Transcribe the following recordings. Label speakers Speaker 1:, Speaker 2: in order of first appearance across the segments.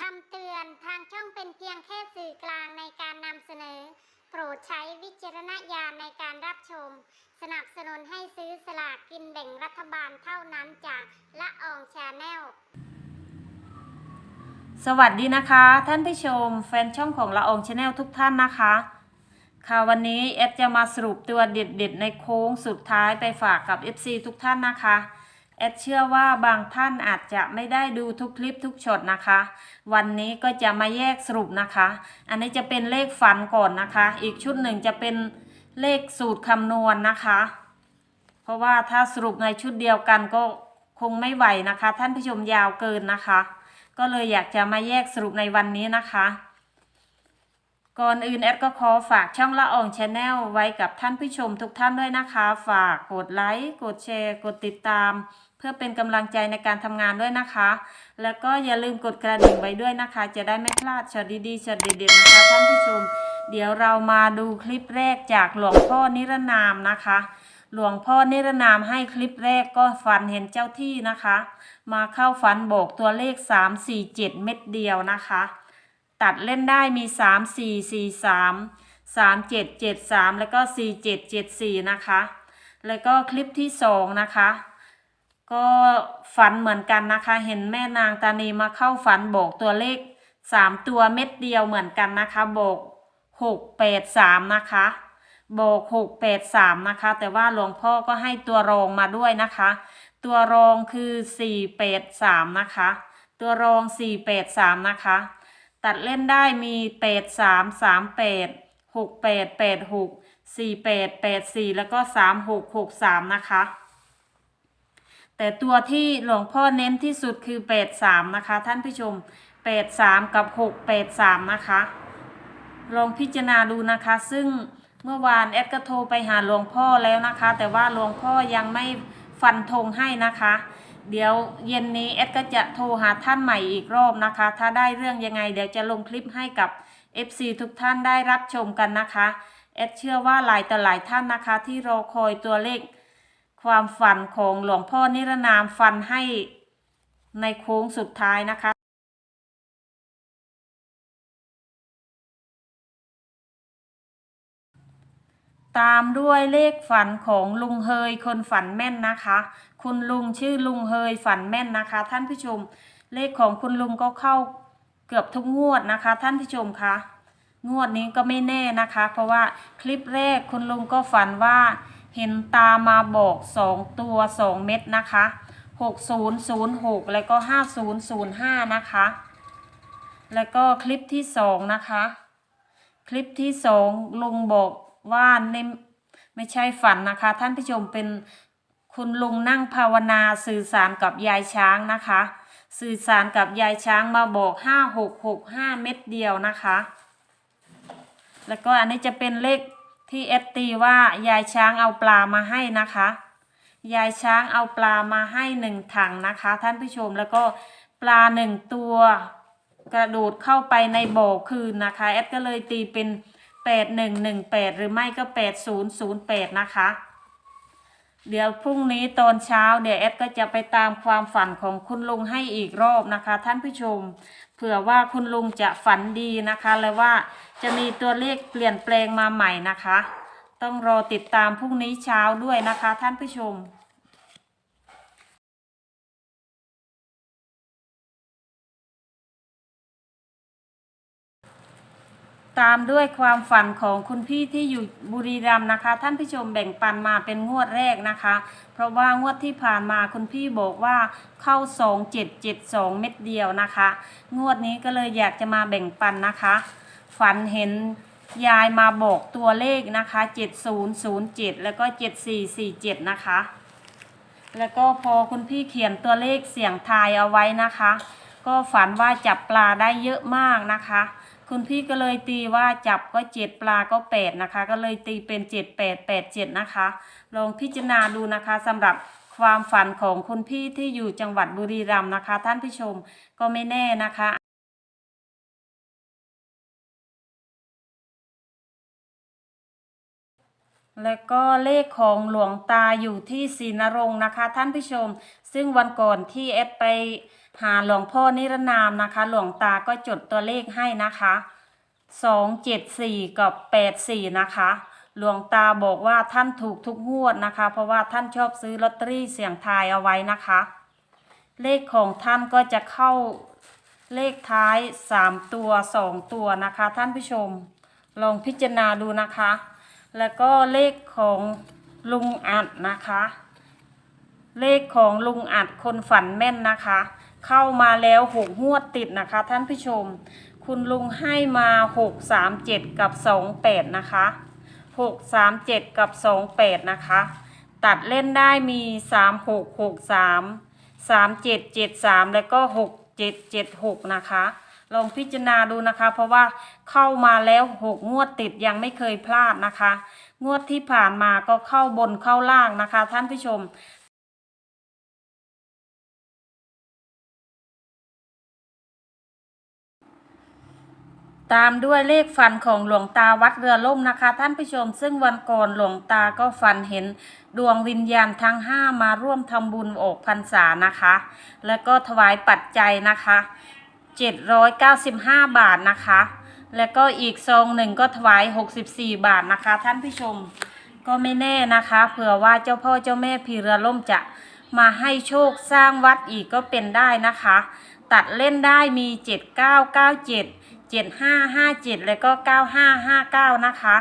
Speaker 1: คำเตือนทางช่องเป็นเพียงแค่สื่อกลางในการนำเสนอ โปรดใช้วิจารณญาณในการรับชม สนับสนุนให้ซื้อสลากกินแบ่งรัฐบาลเท่านั้นจากละอองชาแนล
Speaker 2: สวัสดีนะคะ ท่านผู้ชม แฟนช่องของละอองชาแนลทุกท่านนะคะ ค่ะวันนี้เอดจะมาสรุปตัวเด็ดๆในโค้งสุดท้ายไปฝากกับ FC ทุกท่านนะคะ เอดเชื่อว่าบางท่านอาจจะไม่ได้ดูทุกคลิปทุกช็อตนะคะ วันนี้ก็จะมาแยกสรุปนะคะ อันนี้จะเป็นเลขฝันก่อนนะคะ อีกชุดหนึ่งจะเป็นเลขสูตรคำนวณนะคะ เพราะว่าถ้าสรุปในชุดเดียวกันก็คงไม่ไหวนะคะ ท่านผู้ชมยาวเกินนะคะ ก็เลยอยากจะมาแยกสรุปในวันนี้นะคะก่อนอื่นแอดก็ขอฝากช่องละอองชาแนลไว้กับท่านผู้ชมทุกท่านด้วยนะคะ ฝากกดไลค์ กดแชร์ กดติดตาม เพื่อเป็นกำลังใจในการทำงานด้วยนะคะ แล้วก็อย่าลืมกดกระดิ่งไว้ด้วยนะคะ จะได้ไม่พลาดช็อตดีๆช็อตเด็ดๆนะคะท่านผู้ชม เดี๋ยวเรามาดูคลิปแรกจากหลวงพ่อนิรนามนะคะหลวงพ่อนิรนามให้คลิปแรกก็ฝันเห็นเจ้าที่นะคะ มาเข้าฝันโบกตัวเลข 3 4 7 เม็ดเดียวนะคะ ตัดเล่นได้มี 3 4 4 3 3 7 7 3 แล้วก็ 4 7 7 4 นะคะ แล้วก็คลิปที่ 2 นะคะ ก็ฝันเหมือนกันนะคะ เห็นแม่นางตานีมาเข้าฝันโบกตัวเลข3ตัวเม็ดเดียวเหมือนกันนะคะโบก6 8 3นะคะโบก6 8 3นะคะ แต่ว่าหลวงพ่อก็ให้ตัวรองมาด้วยนะคะ ตัวรองคือ4 8 3นะคะ ตัวรอง4 8 3นะคะ ตัดเล่นได้มี8 3 3 8 6 8 8 6 4 8 8 4แล้วก็3 6 6 3นะคะ แต่ตัวที่หลวงพ่อเน้นที่สุดคือ 8 3 นะคะ ท่านผู้ชม 8 3 กับ 6 8 3 นะคะ ลองพิจารณาดูนะคะ ซึ่งเมื่อวานแอดก็โทรไปหาหลวงพ่อแล้วนะคะ แต่ว่าหลวงพ่อยังไม่ฟันธงให้นะคะ เดี๋ยวเย็นนี้แอดก็จะโทรหาท่านใหม่อีกรอบนะคะ ถ้าได้เรื่องยังไงเดี๋ยวจะลงคลิปให้กับ FC ทุกท่านได้รับชมกันนะคะแอดเชื่อว่าหลายต่อหลายท่านนะคะ ที่รอคอยตัวเลข ความฝันของหลวงพ่อนิรนามฟันให้ในโค้งสุดท้ายนะคะ ตามด้วยเลขฝันของลุงเฮยคนฝันแม่นนะคะ คุณลุงชื่อลุงเฮยฝันแม่นนะคะ ท่านผู้ชม เลขของคุณลุงก็เข้าเกือบทุกงวดนะคะ ท่านผู้ชมคะงวดนี้ก็ไม่แน่นะคะ เพราะว่าคลิปแรกคุณลุงก็ฝันว่า เห็นตามาบอกสองตัวสองเม็ดนะคะ6006แล้วก็5005นะคะ แล้วก็คลิปที่สองนะคะ คลิปที่สองลุงบอกว่าเนี่ไม่ใช่ฝันนะคะ ท่านผู้ชมเป็นคุณลุงนั่งภาวนาสื่อสารกับยายช้างนะคะ สื่อสารกับยายช้างมาบอกห้าหกหกห้าเม็ดเดียวนะคะ แล้วก็อันนี้จะเป็นเลข ที่เอสตีว่ายายช้างเอาปลามาให้นะคะ ยายช้างเอาปลามาให้หนึ่งถังนะคะ ท่านผู้ชมแล้วก็ปลาหนึ่งตัวกระโดดเข้าไปในบ่อคืนนะคะแอดก็เลยตีเป็น 8118 หรือไม่ก็ 8008 นะคะ เดี๋ยวพรุ่งนี้ตอนเช้าเดี๋ยวแอดก็จะไปตามความฝันของคุณลุงให้อีกรอบนะคะ ท่านผู้ชม เผื่อว่าคุณลุงจะฝันดีนะคะและว่าจะมีตัวเลขเปลี่ยนแปลงมาใหม่นะคะ ต้องรอติดตามพรุ่งนี้เช้าด้วยนะคะท่านผู้ชม ตามด้วยความฝันของคุณพี่ที่อยู่บุรีรัมย์นะคะ ท่านผู้ชมแบ่งปันมาเป็นงวดแรกนะคะ เพราะว่างวดที่ผ่านมาคุณพี่บอกว่าเข้า 2772 เม็ดเดียวนะคะ งวดนี้ก็เลยอยากจะมาแบ่งปันนะคะ ฝันเห็นยายมาบอกตัวเลขนะคะ 7007 แล้วก็ 7447 นะคะ แล้วก็พอคุณพี่เขียนตัวเลขเสียงทายเอาไว้นะคะ ก็ฝันว่าจับปลาได้เยอะมากนะคะ คุณพี่ก็เลยตีว่าจับก็เจ็ดปลาก็แปดนะคะ ก็เลยตีเป็นเจ็ดแปดแปดเจ็ดนะคะ ลองพิจารณาดูนะคะสำหรับความฝันของคุณพี่ที่อยู่จังหวัดบุรีรัมย์นะคะ ท่านผู้ชมก็ไม่แน่นะคะแล้วก็เลขของหลวงตาอยู่ที่ศรีนรงค์นะคะ ท่านผู้ชม ซึ่งวันก่อนที่เอดไป หาหลวงพ่อนิรนามนะคะ หลวงตาก็จดตัวเลขให้นะคะสองเจ็ดสี่กับแปดสี่นะคะ หลวงตาบอกว่าท่านถูกทุกงวดนะคะ เพราะว่าท่านชอบซื้อลอตเตอรี่เสี่ยงทายเอาไว้นะคะ เลขของท่านก็จะเข้าเลขท้ายสามตัวสองตัวนะคะ ท่านผู้ชม ลองพิจารณาดูนะคะ แล้วก็เลขของลุงอัดนะคะ เลขของลุงอัดคนฝันแม่นนะคะ เข้ามาแล้วหกงวดติดนะคะ ท่านผู้ชม คุณลุงให้มาหกสามเจ็ดกับสองแปดนะคะหกสามเจ็ดกับสองแปดนะคะ ตัดเล่นได้มีสามหกหกสามสามเจ็ดเจ็ดสามแล้วก็หกเจ็ดเจ็ดหกนะคะลองพิจารณาดูนะคะ เพราะว่าเข้ามาแล้วหกงวดติดยังไม่เคยพลาดนะคะ งวดที่ผ่านมาก็เข้าบนเข้าล่างนะคะ ท่านผู้ชม ตามด้วยเลขฟันของหลวงตาวัดเรือล่มนะคะ ท่านผู้ชม ซึ่งวันก่อนหลวงตาก็ฝันเห็นดวงวิญญาณทั้งห้ามาร่วมทำบุญออกพรรษานะคะ แล้วก็ถวายปัจจัยนะคะ 795 บาทนะคะ แล้วก็อีกซองหนึ่งก็ถวาย 64 บาทนะคะ ท่านผู้ชมก็ไม่แน่นะคะ เผื่อว่าเจ้าพ่อเจ้าแม่พีเรือล่มจะมาให้โชคสร้างวัดอีกก็เป็นได้นะคะ ตัดเล่นได้มี 7997 7557 แล้วก็ 9559 นะคะ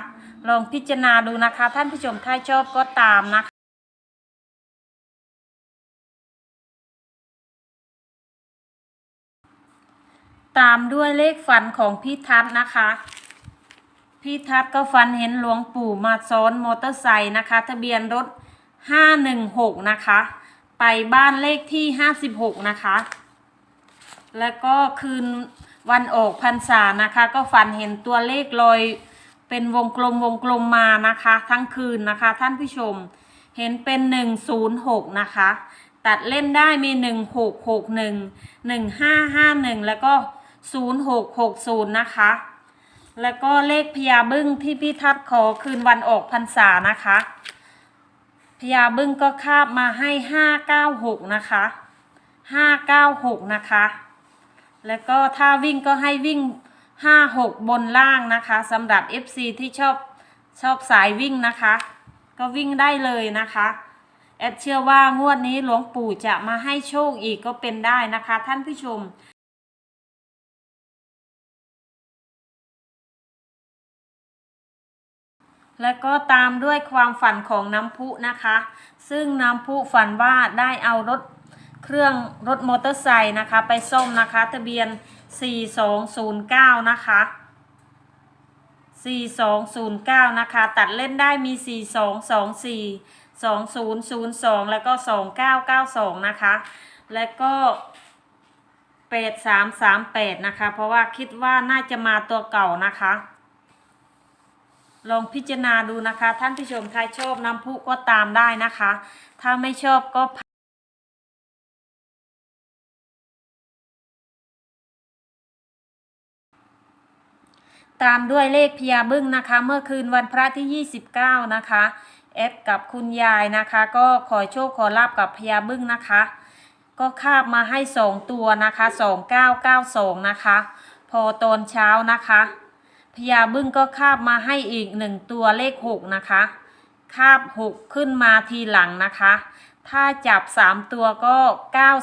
Speaker 2: ลองพิจารณาดูนะคะ ท่านผู้ชมถ้าชอบก็ตามนะคะตามด้วยเลขฝันของพี่ทัศน์นะคะ พี่ทัศน์ก็ฝันเห็นหลวงปู่มาซ้อนมอเตอร์ไซค์นะคะ ทะเบียนรถ 516 นะคะ ไปบ้านเลขที่ 56 นะคะ แล้วก็คืน วันออกพรรษานะคะ ก็ฝันเห็นตัวเลขลอยเป็นวงกลมวงกลมมานะคะ ทั้งคืนนะคะ ท่านผู้ชม เห็นเป็น 106 นะคะ ตัดเล่นได้มี 1661 1551 แล้วก็ 0660 นะคะ แล้วก็เลขพญาบึ้งที่พี่ทัศน์ขอคืนวันออกพรรษานะคะพญาบึ้งก็คาบมาให้ 596 นะคะ 596 นะคะ แล้วก็ถ้าวิ่งก็ให้วิ่ง 5-6 บนล่างนะคะสำหรับ FC ที่ชอบชอบสายวิ่งนะคะ ก็วิ่งได้เลยนะคะแอดเชื่อว่างวดนี้หลวงปู่จะมาให้โชคอีกก็เป็นได้นะคะ ท่านผู้ชมแล้วก็ตามด้วยความฝันของน้ำพุนะคะ ซึ่งน้ำพุฝันว่าได้เอารถ เครื่องรถมอเตอร์ไซค์นะคะ ไปซ่อมนะคะทะเบียน 4209 นะคะ 4209 นะคะ ตัดเล่นได้มี 4224 2002 แล้วก็ 2992 นะคะ แล้วก็8338 นะคะ เพราะว่าคิดว่าน่าจะมาตัวเก่านะคะลองพิจารณาดูนะคะ ท่านผู้ชมถ้าชอบน้ำพุก็ตามได้นะคะ ถ้าไม่ชอบก็ ตามด้วยเลขพญาบึ้งนะคะ เมื่อคืนวันพระที่ 29 นะคะแอดกับคุณยายนะคะ ก็ขอโชคขอลาบกับพญาบึ้งนะคะ ก็คาบมาให้ 2 ตัวนะคะ 2992 นะคะ พอตอนเช้านะคะพญาบึ้งก็คาบมาให้อีก 1 ตัวเลข 6 นะคะ คาบ 6 ขึ้นมาทีหลังนะคะถ้าจับ 3 ตัวก็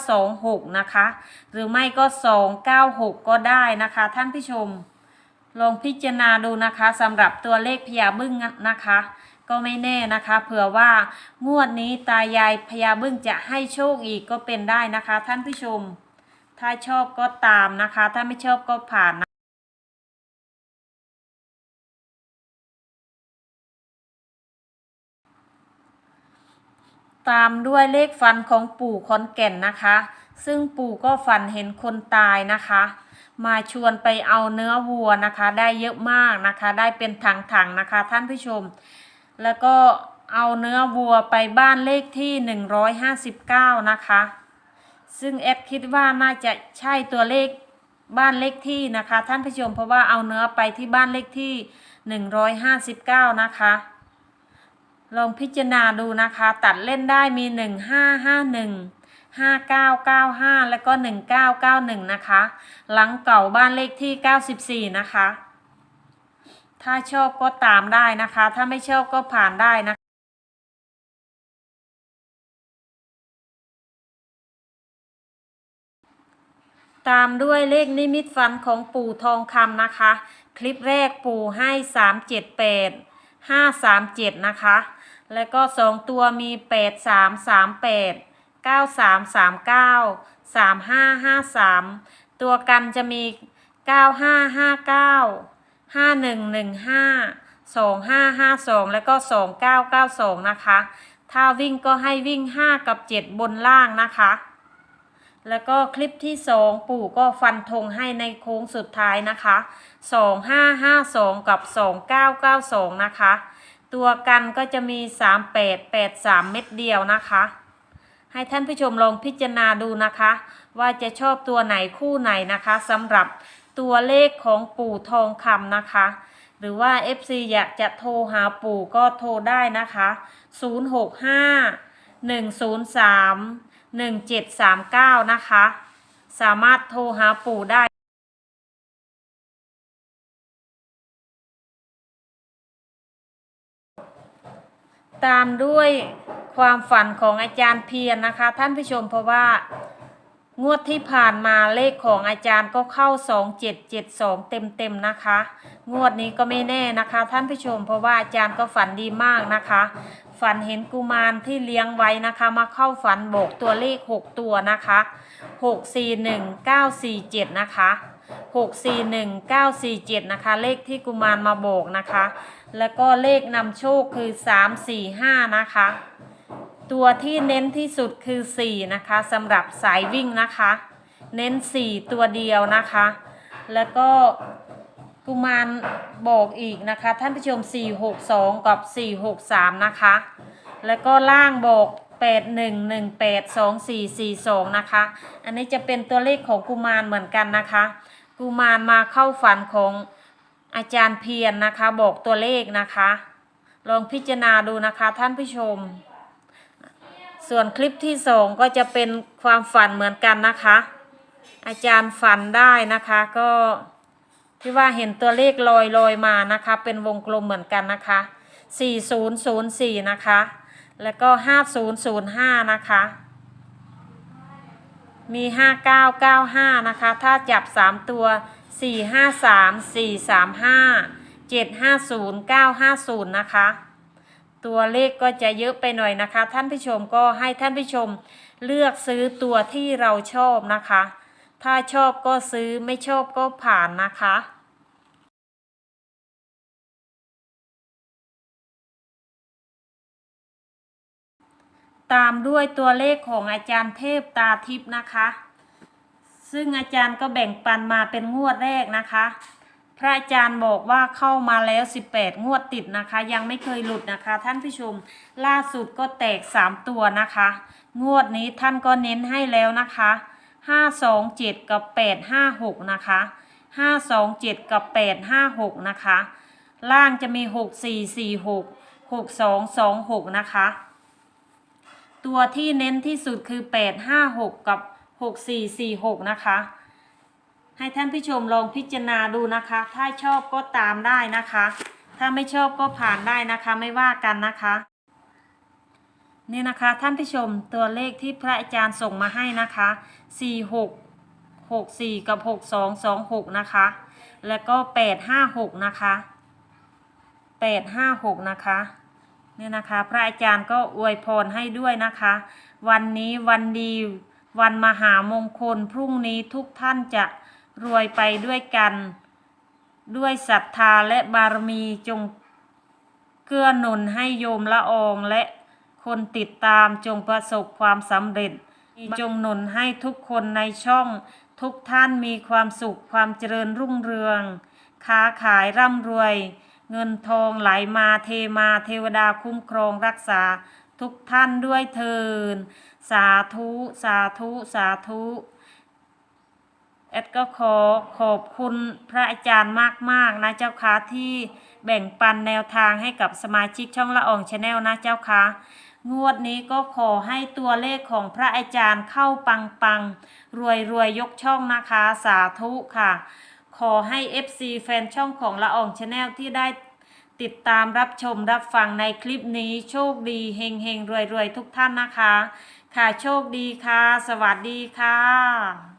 Speaker 2: 926 นะคะ หรือไม่ก็ 296 ก็ได้นะคะท่านผู้ชม ลองพิจารณาดูนะคะสำหรับตัวเลขพญาบึ้งนะคะ ก็ไม่แน่นะคะเผื่อว่างวดนี้ตายายพญาบึ้งจะให้โชคอีกก็เป็นได้นะคะ ท่านผู้ชม ถ้าชอบก็ตามนะคะ ถ้าไม่ชอบก็ผ่านนะตามด้วยเลขฟันของปู่ขอนแก่นนะคะ ซึ่งปู่ก็ฝันเห็นคนตายนะคะ มาชวนไปเอาเนื้อวัวนะคะ ได้เยอะมากนะคะ ได้เป็นถังๆนะคะ ท่านผู้ชม แล้วก็เอาเนื้อวัวไปบ้านเลขที่ 159 นะคะ ซึ่งแอดคิดว่าน่าจะใช่ตัวเลขบ้านเลขที่นะคะ ท่านผู้ชมเพราะว่าเอาเนื้อไปที่บ้านเลขที่ 159 นะคะ ลองพิจารณาดูนะคะ ตัดเล่นได้มี 1551 5995 แล้วก็ 1991 นะคะ หลังเก่าบ้านเลขที่ 94 นะคะ ถ้าชอบก็ตามได้นะคะ ถ้าไม่ชอบก็ผ่านได้นะคะตามด้วยเลขนิมิตฝันของปู่ทองคำนะคะ คลิปแรกปู่ให้378 537นะคะ แล้วก็สองตัวมี8338 9339 3553 ตัวกันจะมี 9559 5115 2552 แล้วก็ 2992 นะคะ ถ้าวิ่งก็ให้วิ่ง 5 กับ 7 บนล่างนะคะ แล้วก็คลิปที่สองปู่ก็ฟันธงให้ในโค้งสุดท้ายนะคะสองห้าห้าสองกับสองเก้าเก้าสองนะคะ ตัวกันก็จะมีสามแปดแปดสามเม็ดเดียวนะคะ ให้ท่านผู้ชมลองพิจารณาดูนะคะ ว่าจะชอบตัวไหนคู่ไหนนะคะสำหรับตัวเลขของปู่ทองคำนะคะ หรือว่า FC อยากจะโทรหาปู่ก็โทรได้นะคะ 065 103 1739 นะคะ สามารถโทรหาปู่ได้ตามด้วย ความฝันของอาจารย์เพียรนะคะ ท่านผู้ชมเพราะว่างวดที่ผ่านมาเลขของอาจารย์ก็เข้า 2772 เต็มๆนะคะ งวดนี้ก็ไม่แน่นะคะ ท่านผู้ชมเพราะว่าอาจารย์ก็ฝันดีมากนะคะ ฝันเห็นกุมารที่เลี้ยงไว้นะคะ มาเข้าฝันโบกตัวเลข 6 ตัวนะคะ 641947 นะคะ 641947 นะคะ เลขที่กุมารมาโบกนะคะ แล้วก็เลขนำโชคคือ 345 นะคะ ตัวที่เน้นที่สุดคือ 4 นะคะสำหรับสายวิ่งนะคะ เน้น 4 ตัวเดียวนะคะ แล้วก็กุมารบอกอีกนะคะ ท่านผู้ชม 462 กับ 463 นะคะ แล้วก็ล่างบอก81182442 นะคะ อันนี้จะเป็นตัวเลขของกุมารเหมือนกันนะคะ กุมารมาเข้าฝันของอาจารย์เพียรนนะคะ บอกตัวเลขนะคะ ลองพิจารณาดูนะคะท่านผู้ชม ส่วนคลิปที่สองก็จะเป็นความฝันเหมือนกันนะคะ อาจารย์ฝันได้นะคะก็ที่ว่าเห็นตัวเลขลอยลอยมานะคะ เป็นวงกลมเหมือนกันนะคะ 4004 นะคะ แล้วก็ 5005 นะคะ มี 5995 นะคะ ถ้าจับ 3 ตัว 453 435 750 950 นะคะ ตัวเลขก็จะเยอะไปหน่อยนะคะ ท่านผู้ชมก็ให้ท่านผู้ชมเลือกซื้อตัวที่เราชอบนะคะ ถ้าชอบก็ซื้อไม่ชอบก็ผ่านนะคะตามด้วยตัวเลขของอาจารย์เทพตาทิพย์นะคะ ซึ่งอาจารย์ก็แบ่งปันมาเป็นงวดแรกนะคะ พระอาจารย์บอกว่าเข้ามาแล้ว 18 งวดติดนะคะ ยังไม่เคยหลุดนะคะ ท่านผู้ชมล่าสุดก็แตก 3 ตัวนะคะ งวดนี้ท่านก็เน้นให้แล้วนะคะ 527 กับ 856 นะคะ 527 กับ 856 นะคะ ล่างจะมี 6446 6226 นะคะ ตัวที่เน้นที่สุดคือ 856 กับ 6446 นะคะ ให้ท่านผู้ชมลองพิจารณาดูนะคะ ถ้าชอบก็ตามได้นะคะ ถ้าไม่ชอบก็ผ่านได้นะคะไม่ว่ากันนะคะ นี่นะคะท่านผู้ชมตัวเลขที่พระอาจารย์ส่งมาให้นะคะ 46 64 กับ 6226 นะคะ แล้วก็ 856 นะคะ 856 นะคะเนี่ยนะคะ พระอาจารย์ก็อวยพรให้ด้วยนะคะ วันนี้วันดี วันมหามงคลพรุ่งนี้ทุกท่านจะ รวยไปด้วยกัน ด้วยศรัทธาและบารมีจงเกื้อหนุนให้โยมละอองและคนติดตามจงประสบความสำเร็จ จงหนุนให้ทุกคนในช่องทุกท่านมีความสุขความเจริญรุ่งเรือง ค้าขายร่ำรวย เงินทองไหลมาเทมาเทวดาคุ้มครองรักษาทุกท่านด้วยเทินสาธุ สาธุ สาธุ แอดก็ขอขอบคุณพระอาจารย์มากๆนะเจ้าค่ะที่แบ่งปันแนวทางให้กับสมาชิกช่องละอองชาแนลนะเจ้าค่ะงวดนี้ก็ขอให้ตัวเลขของพระอาจารย์เข้าปังปังรวยรวยยกช่องนะคะสาธุค่ะ ขอให้ FC แฟนช่องของละอองชาแนลที่ได้ติดตามรับชมรับฟังในคลิปนี้โชคดีเฮงเฮงรวยรวยทุกท่านนะคะ ค่ะโชคดีค่ะ สวัสดีค่ะ